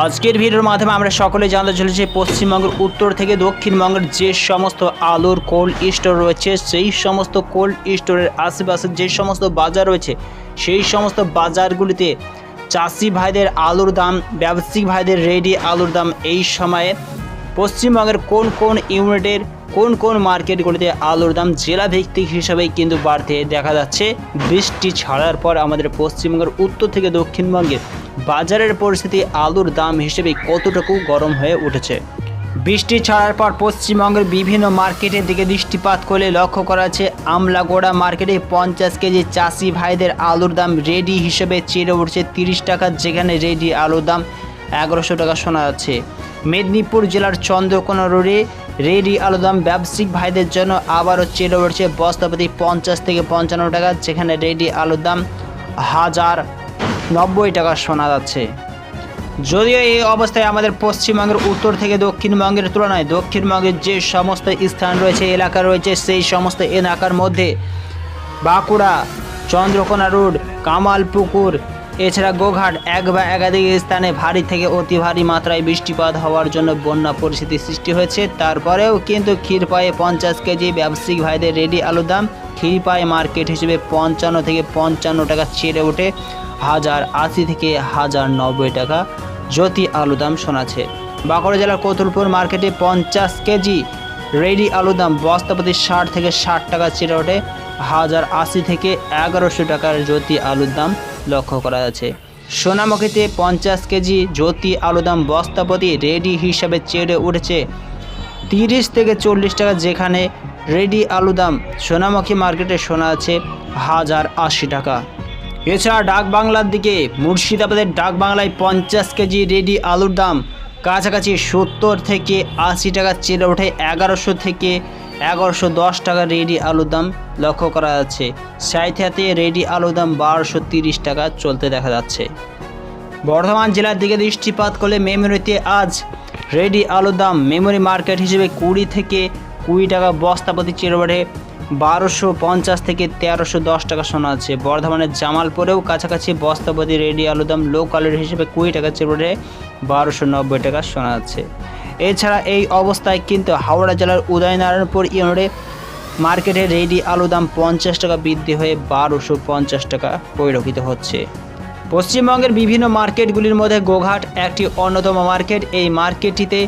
আজকের ভিডিওর মাধ্যমে আমরা সকলে জানতে চলেছি, পশ্চিমবঙ্গের উত্তর থেকে দক্ষিণবঙ্গের যে সমস্ত আলুর কোল্ড স্টোর রয়েছে, সেই সমস্ত কোল্ড স্টোরের আশেপাশে যে সমস্ত বাজার রয়েছে, সেই সমস্ত বাজারগুলিতে চাষি ভাইদের আলুর দাম, ব্যবসায়িক ভাইদের রেডি আলুর দাম এই সময়ে পশ্চিমবঙ্গের কোন কোন ইউনিটের, কোন কোন মার্কেটগুলিতে আলুর দাম জেলা ভিত্তিক হিসাবেই কিন্তু বাড়তে দেখা যাচ্ছে। বৃষ্টি ছাড়ার পর আমাদের পশ্চিমবঙ্গের উত্তর থেকে দক্ষিণবঙ্গের বাজারের পরিস্থিতি আলুর দাম হিসেবে কতটুকু গরম হয়ে উঠেছে? বৃষ্টি ছাড়ার পর পশ্চিমবঙ্গের বিভিন্ন মার্কেটের দিকে দৃষ্টিপাত করলে লক্ষ্য করা যাচ্ছে, আমলাগোড়া মার্কেটে পঞ্চাশ কেজি চাষি ভাইদের আলুর দাম রেডি হিসেবে চেড়ে উঠছে তিরিশ টাকা, যেখানে রেডি আলুর দাম এগারোশো টাকা শোনা যাচ্ছে। মেদিনীপুর জেলার চন্দ্রকোনা রোডে রেডি আলুর দাম ব্যবসায়িক ভাইদের জন্য আবারও চেড়ে উঠছে বস্তাপতি পঞ্চাশ থেকে পঞ্চান্ন টাকা, যেখানে রেডি আলুর দাম হাজার নব্বই টাকা শোনা যাচ্ছে। যদিও এই অবস্থায় আমাদের পশ্চিমবঙ্গের উত্তর থেকে দক্ষিণবঙ্গের তুলনায় দক্ষিণবঙ্গের যে সমস্ত স্থান রয়েছে, এলাকা রয়েছে, সেই সমস্ত এলাকার মধ্যে বাঁকুড়া, চন্দ্রকোনা রোড, কামালপুকুর, এছাড়া গোঘাট এক বা একাধিক স্থানে ভারী থেকে অতি ভারী মাত্রায় বৃষ্টিপাত হওয়ার জন্য বন্যা পরিস্থিতি সৃষ্টি হয়েছে। তারপরেও কিন্তু ক্ষীরপায়ে পঞ্চাশ কেজি ব্যবসায়িক ভাইদের রেডি আলুর দাম ক্ষীরপায়ে মার্কেট হিসেবে পঞ্চান্ন থেকে পঞ্চান্ন টাকা ছেড়ে ওঠে হাজার আশি থেকে হাজার নব্বই টাকা জ্যোতি আলু দাম শোনাচ্ছে। বাঁকুড়া জেলার কতুলপুর মার্কেটে পঞ্চাশ কেজি রেডি আলু দাম বস্তাপতি ষাট থেকে ষাট টাকা ছেড়ে ওঠে হাজার আশি থেকে এগারোশো টাকার জ্যোতি আলুর দাম লক্ষ্য করা যাচ্ছে। সোনামুখীতে পঞ্চাশ কেজি জ্যোতি আলু দাম বস্তাপতি রেডি হিসাবে চেড়ে উঠেছে তিরিশ থেকে চল্লিশ টাকা যেখানে রেডি আলু দাম। সোনামুখী মার্কেটে শোনা আছে হাজার আশি টাকা। এছাড়া ডাক বাংলার দিকে মুর্শিদাবাদের ডাক বাংলায় পঞ্চাশ কেজি রেডি আলুর দাম কাছাকাছি সত্তর থেকে আশি টাকা চেড়ে ওঠে এগারোশো থেকে এগারোশো দশ টাকা রেডি আলুর দাম লক্ষ্য করা যাচ্ছে। সাইথিয়াতে রেডি আলুর দাম বারোশো তিরিশ টাকা চলতে দেখা যাচ্ছে। বর্ধমান জেলার দিকে দৃষ্টিপাত করলে মেমোরিতে আজ রেডি আলুর দাম মেমোরি মার্কেট হিসেবে কুড়ি থেকে কুড়ি টাকা বস্তাপতি চেড়ে ওঠে বারোশো পঞ্চাশ থেকে তেরোশো দশ টাকা শোনা আছে। বর্ধমানের জামালপুরেও কাছাকাছি বস্তাপতি রেডি আলুর দাম লো কালার হিসেবে কুড়ি টাকা ওঠে বারোশো নব্বই টাকা শোনা আছে। এছাড়া এই অবস্থায় কিন্তু হাওড়া জেলার উদয়নারায়ণপুর ইউনিটে মার্কেটে রেডি আলু দাম পঞ্চাশ টাকা বৃদ্ধি হয়ে বারোশো পঞ্চাশ টাকা পরিলক্ষিত হচ্ছে। পশ্চিমবঙ্গের বিভিন্ন মার্কেটগুলির মধ্যে গোঘাট একটি অন্যতম মার্কেট। এই মার্কেটটিতে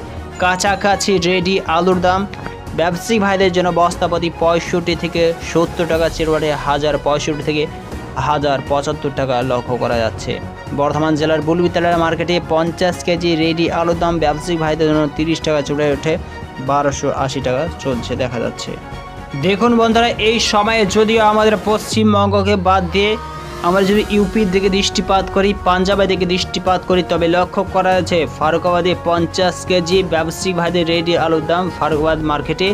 কাছাকাছি রেডি আলুর দাম ব্যবসায়িক ভাইদের জন্য বস্তাপতি পঁয়ষট্টি থেকে সত্তর টাকা চেরোয়ারে হাজার পঁয়ষট্টি থেকে হাজার পঁচাত্তর টাকা লক্ষ্য করা যাচ্ছে। বর্ধমান জেলার বুলবিতলা মার্কেটে পঞ্চাশ কেজি রেডি আলুর দাম ব্যবসায়িক ভাইদের জন্য তিরিশ টাকা চড়ে ওঠে, বারোশো আশি টাকা চলছে দেখা যাচ্ছে। দেখুন বন্ধুরা, এই সময়ে যদিও আমাদের পশ্চিমবঙ্গকে বাদ দিয়ে আমরা যদি ইউপির দিকে দৃষ্টিপাত করি পাঞ্জাবের দিকে দৃষ্টিপাত করি, তবে লক্ষ্য করা যাচ্ছে ফারুকাবাদে পঞ্চাশ কেজি ব্যবসায়িকভাবে রেডি আলুর দাম। ফারুকাবাদ মার্কেটে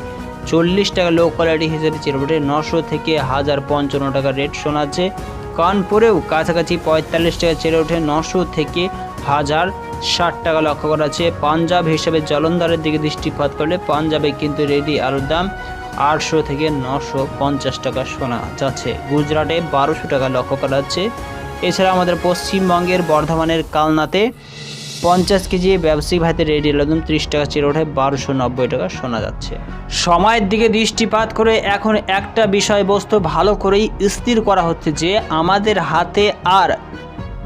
চল্লিশ টাকা লো কোয়ালিটি হিসেবে চিরপটে নশো থেকে হাজার পঞ্চান্ন টাকা রেট শোনাচ্ছে। কানপুরেও কাছাকাছি পঁয়তাল্লিশ টাকা চেড়ে ওঠে নশো থেকে হাজার ষাট টাকা লক্ষ্য করা আছে পাঞ্জাব হিসেবে জলন্ধরের দিকে দৃষ্টিপাত করলে পাঞ্জাবে কিন্তু রেডি আলুর দাম আটশো থেকে নশো পঞ্চাশ টাকা শোনা যাচ্ছে। গুজরাটে বারোশো টাকা লক্ষ্য করা যাচ্ছে। এছাড়া আমাদের পশ্চিমবঙ্গের বর্ধমানের কালনাতে পঞ্চাশ কেজি ব্যবসায়িক ভাইতে রেডি একদম ত্রিশ টাকা চেড়ে ওঠে বারোশো নব্বই টাকা শোনা যাচ্ছে। সময়ের দিকে দৃষ্টিপাত করে এখন একটা বিষয়বস্তু ভালো করেই স্থির করা হচ্ছে যে আমাদের হাতে আর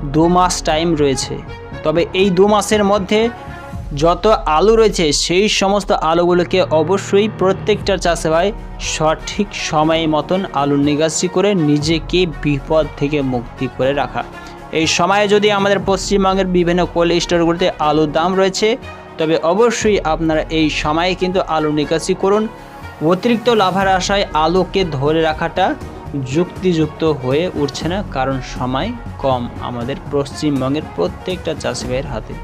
দু মাস টাইম রয়েছে। তবে এই দু মাসের মধ্যে যত আলু রয়েছে, সেই সমস্ত আলুগুলোকে অবশ্যই প্রত্যেকটা চাষে ভাই সঠিক সময় মতন আলু নিকাশি করে নিজেকে বিপদ থেকে মুক্তি করে রাখা। এই সময়ে যদি আমাদের পশ্চিমবঙ্গের বিভিন্ন কোল্ড স্টোরগুলিতে আলুর দাম রয়েছে, তবে অবশ্যই আপনারা এই সময়ে কিন্তু আলু নিকাশি করুন। অতিরিক্ত লাভার আশায় আলুকে ধরে রাখাটা যুক্তিযুক্ত হয়ে উঠছে না কারণ সময় কম আমাদের পশ্চিমবঙ্গের প্রত্যেকটা চাষিভাইয়ের হাতে।